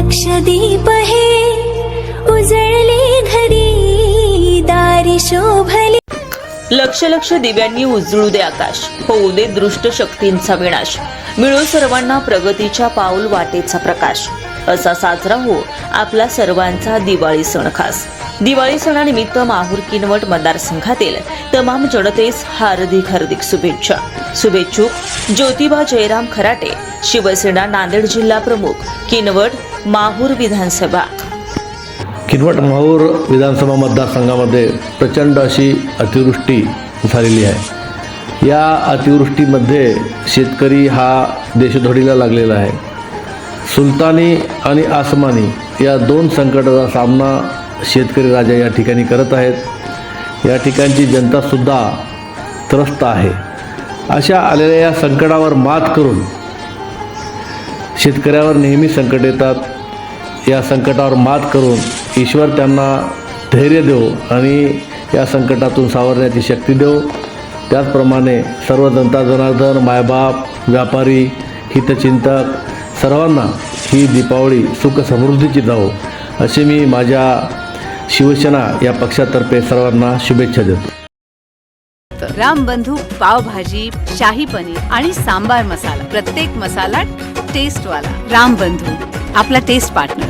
लक्षदीप हे उजळले घरी दारी शोभले. लक्ष लक्ष दिव्यांनी उजळू दे आकाश होऊ दे दृष्ट शक्तींचा विनाश. मिळो सर्वांना प्रगतीच्या पाऊल वाटेचा प्रकाश. असा साजरा हो आपला सर्वांचा दिवाळी सण खास. दिवाळी सणानिमित्त माहूर किनवट मतदारसंघातील तमाम जनतेस हार्दिक हार्दिक शुभेच्छा. शुभेच्छुक ज्योतिबा जयराम खराटे शिवसेना नांदेड जिल्हा प्रमुख किनवट माहूर विधानसभा. किनवट माहूर विधानसभा मतदारसंघामध्ये प्रचंड अशी अतिवृष्टी झालेली आहे. या अतिवृष्टीमध्ये शेतकरी हा देशधडीला लागलेला आहे. सुलतानी आणि आसमानी या दोन संकटाचा सामना शेतकरी राजा या ठिकाणी करत आहेत. या ठिकाणची जनतासुद्धा त्रस्त आहे. अशा आलेल्या या संकटावर मात करून शेतकऱ्यावर नेहमी संकट येतात. या संकटावर मात करून ईश्वर त्यांना धैर्य देव आणि या संकटातून सावरण्याची शक्ती देव. त्याचप्रमाणे सर्व जनता जनार्दन मायबाप व्यापारी हितचिंतक सर्वांना ही दीपावली सुख समृद्धीची जावो. असे मी माझ्या शिवसेना या पक्षातर्फे सर्वांना शुभेच्छा देतो. रामबंधू पावभाजी शाही पनीर आणि सांबार मसाला. प्रत्येक मसाला टेस्ट वाला. रामबंधू आपला टेस्ट पार्टनर